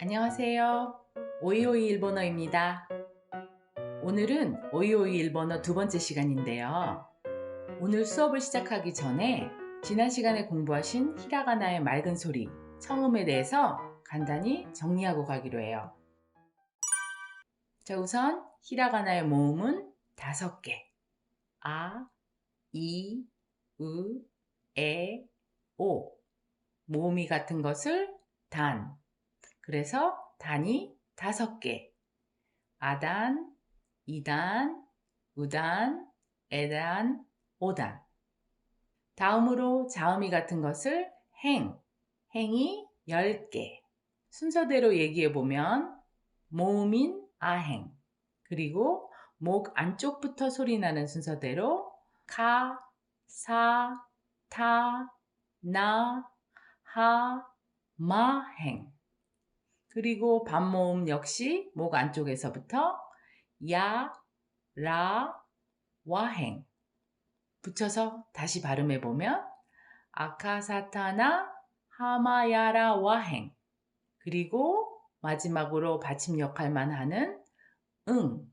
안녕하세요. 오이오이 일본어입니다. 오늘은 오이오이 일본어 두 번째 시간인데요. 오늘 수업을 시작하기 전에 지난 시간에 공부하신 히라가나의 맑은 소리, 청음에 대해서 간단히 정리하고 가기로 해요. 자, 우선 히라가나의 모음은 다섯 개. 아, 이, 으, 에, 오. 모음이 같은 것을 단. 그래서 단이 다섯 개. 아단, 이단, 우단, 에단, 오단. 다음으로 자음이 같은 것을 행, 행이 10개. 순서대로 얘기해 보면 모음인 아행, 그리고 목 안쪽부터 소리 나는 순서대로 카, 사, 타, 나, 하, 마행. 그리고 반모음 역시 목 안쪽에서부터 야, 라, 와행. 붙여서 다시 발음해 보면 아카사타나 하마야라 와행. 그리고 마지막으로 받침 역할만 하는 응.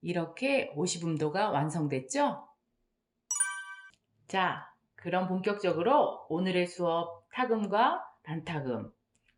이렇게 50음도가 완성됐죠? 자, 그럼 본격적으로 오늘의 수업 타금과 반타금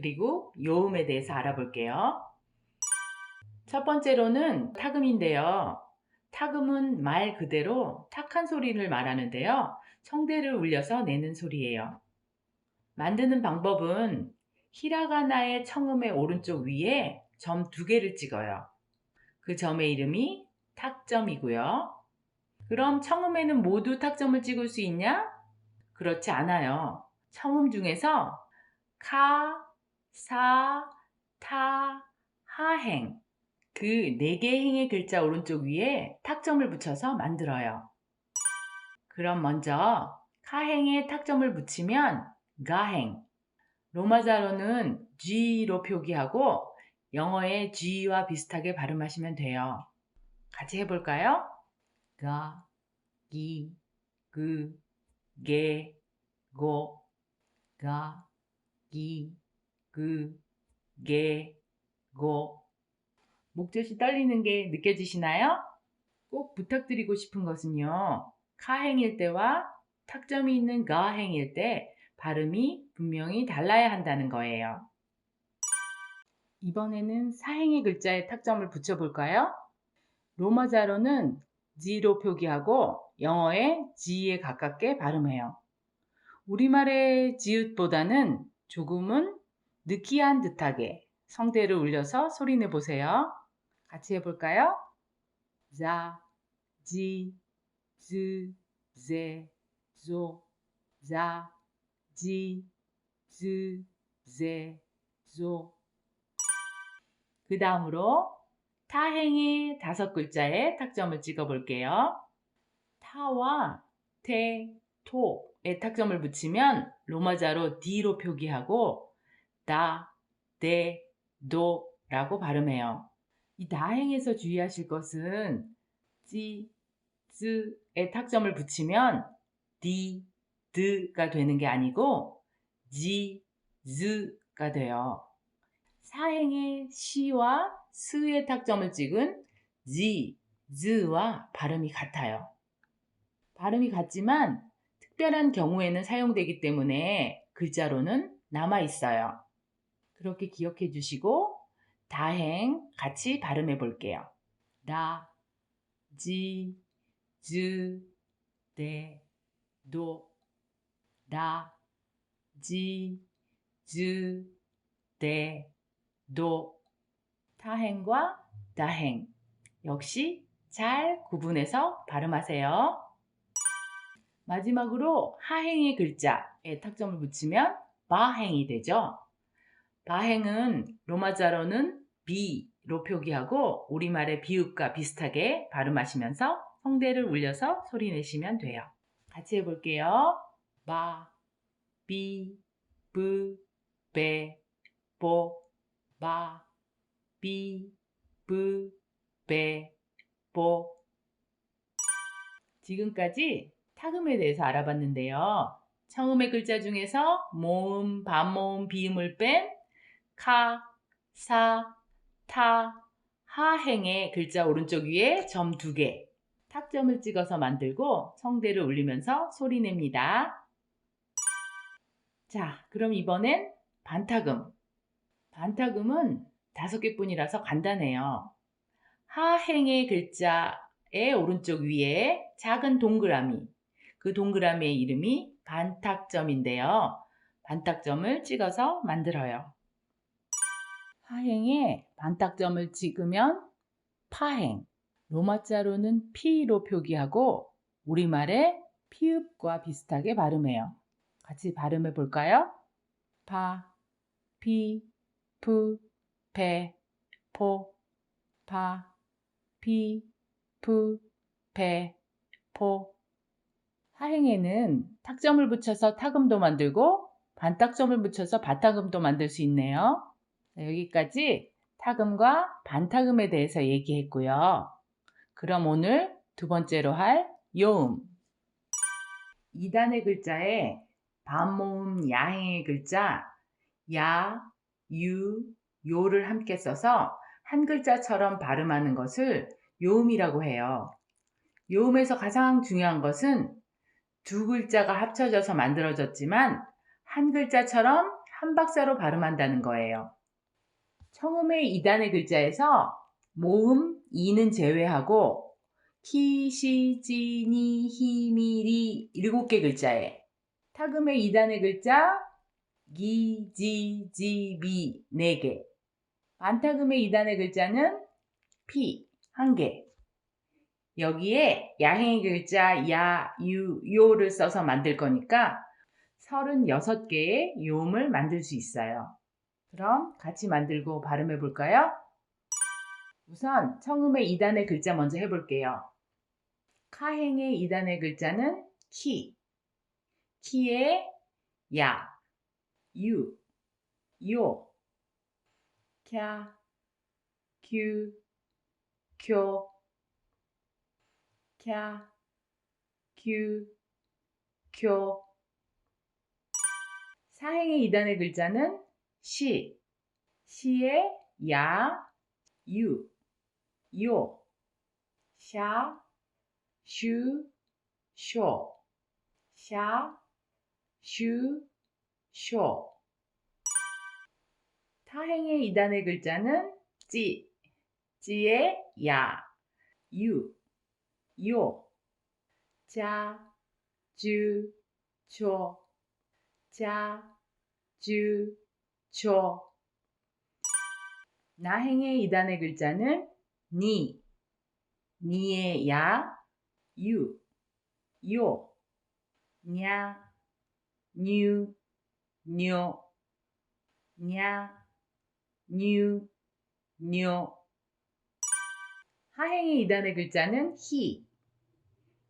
그리고 요음에 대해서 알아볼게요. 첫 번째로는 타금인데요. 타금은 말 그대로 탁한 소리를 말하는데요. 성대를 울려서 내는 소리예요. 만드는 방법은 히라가나의 청음의 오른쪽 위에 점 두 개를 찍어요. 그 점의 이름이 탁점이고요. 그럼 청음에는 모두 탁점을 찍을 수 있냐? 그렇지 않아요. 청음 중에서 카, 사, 타, 하행 그 네 개의 행의 글자 오른쪽 위에 탁점을 붙여서 만들어요. 그럼 먼저 카행에 탁점을 붙이면 가행 로마자로는 G로 표기하고 영어의 G와 비슷하게 발음하시면 돼요. 같이 해볼까요? 가, 기, 그, 게, 고, 가, 기, 그, 게, 고. 목젖이 떨리는 게 느껴지시나요? 꼭 부탁드리고 싶은 것은요. 카행일 때와 탁점이 있는 가행일 때 발음이 분명히 달라야 한다는 거예요. 이번에는 사행의 글자에 탁점을 붙여볼까요? 로마자로는 G로 표기하고 영어의 G에 가깝게 발음해요. 우리말의 지읒보다는 조금은 느끼한 듯하게 성대를 울려서 소리내 보세요. 같이 해볼까요? 자, 지, 즈, 제, 조, 자, 지, 즈, 제, 조. 그 다음으로 타행의 다섯 글자에 탁점을 찍어 볼게요. 타와 테, 토에 탁점을 붙이면 로마자로 D로 표기하고 다, 데, 도라고 발음해요. 이 다행에서 주의하실 것은 지, 즈에 탁점을 붙이면 디, 드가 되는 게 아니고 지, 즈가 돼요. 사행의 시와 스의 탁점을 찍은 지, 즈와 발음이 같아요. 발음이 같지만 특별한 경우에는 사용되기 때문에 글자로는 남아 있어요. 그렇게 기억해 주시고 다행 같이 발음해 볼게요. 다, 지, 즈, 데, 도, 다, 지, 즈, 데, 도. 타행과 다행 역시 잘 구분해서 발음하세요. 마지막으로 하행의 글자에 탁점을 붙이면 바행이 되죠. 바행은 로마자로는 B로 표기하고 우리말의 비읍과 비슷하게 발음하시면서 성대를 울려서 소리 내시면 돼요. 같이 해볼게요. 바, 비, 브, 베, 보, 바, 비, 브, 베, 보. 지금까지 타금에 대해서 알아봤는데요. 처음의 글자 중에서 모음, 반모음, 비음을 뺀 카, 사, 타, 하행의 글자 오른쪽 위에 점 두 개. 탁점을 찍어서 만들고 성대를 울리면서 소리 냅니다. 자, 그럼 이번엔 반타금. 반타금은 다섯 개뿐이라서 간단해요. 하행의 글자의 오른쪽 위에 작은 동그라미. 그 동그라미의 이름이 반탁점인데요. 반탁점을 찍어서 만들어요. 하행에 반탁점을 찍으면 파행. 로마자로는 P로 표기하고 우리말에 피읍과 비슷하게 발음해요. 같이 발음해 볼까요? 파, 피, 푸, 페, 포, 파, 피, 푸, 페, 포. 하행에는 탁점을 붙여서 타금도 만들고 반탁점을 붙여서 바타금도 만들 수 있네요. 자, 여기까지 타금과 반타금에 대해서 얘기했고요. 그럼 오늘 두 번째로 할 요음. 2단의 글자에 반모음 야행의 글자 야, 유, 요를 함께 써서 한 글자처럼 발음하는 것을 요음이라고 해요. 요음에서 가장 중요한 것은 두 글자가 합쳐져서 만들어졌지만 한 글자처럼 한 박자로 발음한다는 거예요. 처음의 2단의 글자에서 모음 2는 제외하고 키, 시, 지, 니, 히, 미, 리 7개 글자에. 타금의 2단의 글자 기, 지, 지, 미 4개. 반타금의 2단의 글자는 피 1개. 여기에 야행의 글자 야, 유, 요를 써서 만들 거니까 36개의 요음을 만들 수 있어요. 그럼 같이 만들고 발음해 볼까요? 우선 청음의 2단의 글자 먼저 해볼게요. 카행의 2단의 글자는 키, 키의 야, 유, 요, 캬, 규, 교, 캬, 규, 교. 사행의 2단의 글자는 시, 시의 야, 유, 요, 샤, 슈, 쇼, 샤, 슈, 쇼. 타행의 2단의 글자는 찌, 찌의 야, 유, 요, 자, 주, 조, 자, 주, 조. 나행의 2단의 글자는 니, 니의 야, 유, 요, 냐, 뉴, 뇨, 냐, 뉴, 뇨. 하행의 2단의 글자는 히,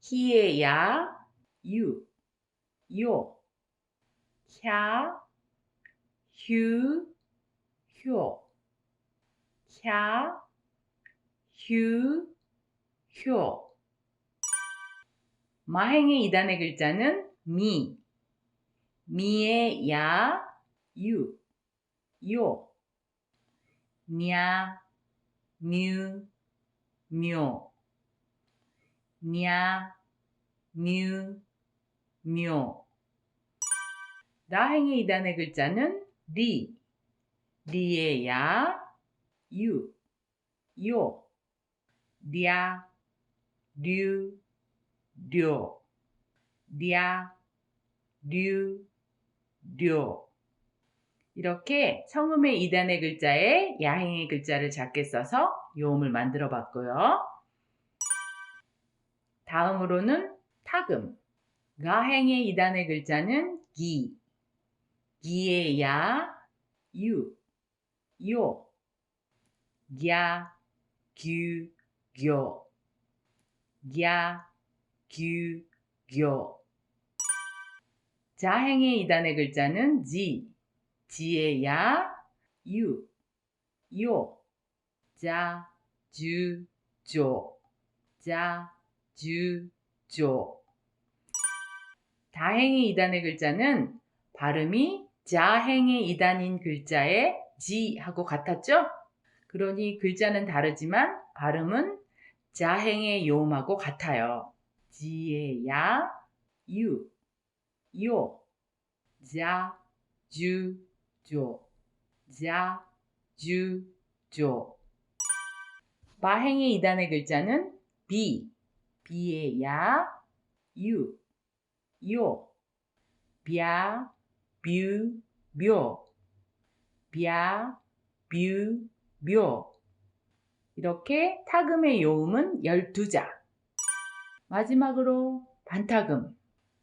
히의 야, 유, 요, 캬, 휴, 효, 캬, 휴, 효. 마행의 2단의 글자는 미, 미의 야, 유, 요, 냐, 뮤, 묘, 냐, 뮤, 묘. 나행의 2단의 글자는 리, 리의 야, 유, 요, 랴, 류, 료, 랴, 류, 료. 이렇게 성음의 2단의 글자에 야행의 글자를 작게 써서 요음을 만들어 봤고요. 다음으로는 타금. 가행의 2단의 글자는 기, 기의 야, 유, 요, 야, 규, 교, 야, 규, 교. 자행의 2단의 글자는 지, 지의 야, 유, 요, 자, 주, 조, 자, 주, 조. 다행의 2단의 글자는 발음이 자행의 2단인 글자에 지하고 같았죠? 그러니 글자는 다르지만 발음은 자행의 요음하고 같아요. 지의 야, 유, 요, 자, 주, 조, 자, 주, 조. 마행의 2단의 글자는 비, 비의 야, 유, 요, 벼, 뷰, 묘, 벼, 뷰, 묘. 이렇게 타금의 요음은 12자. 마지막으로 반타금.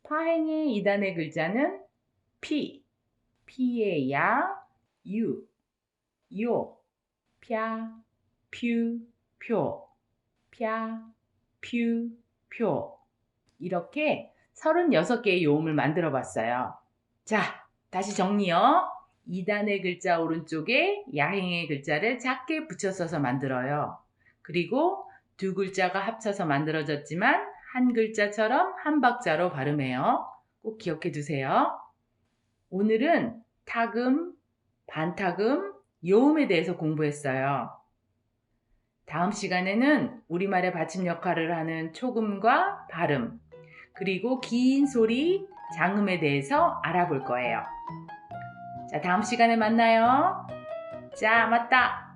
파행의 2단의 글자는 피, 피의 야, 유, 요, 펴, 퓨, 표, 펴, 퓨, 표. 이렇게 36개의 요음을 만들어 봤어요. 자, 다시 정리요. 2단의 글자 오른쪽에 야행의 글자를 작게 붙여 써서 만들어요. 그리고 두 글자가 합쳐서 만들어졌지만 한 글자처럼 한 박자로 발음해요. 꼭 기억해 두세요. 오늘은 타금, 반타금, 요음에 대해서 공부했어요. 다음 시간에는 우리말의 받침 역할을 하는 초금과 발음, 그리고 긴 소리, 장음에 대해서 알아볼 거예요. 자, 다음 시간에 만나요. 자, 맞다.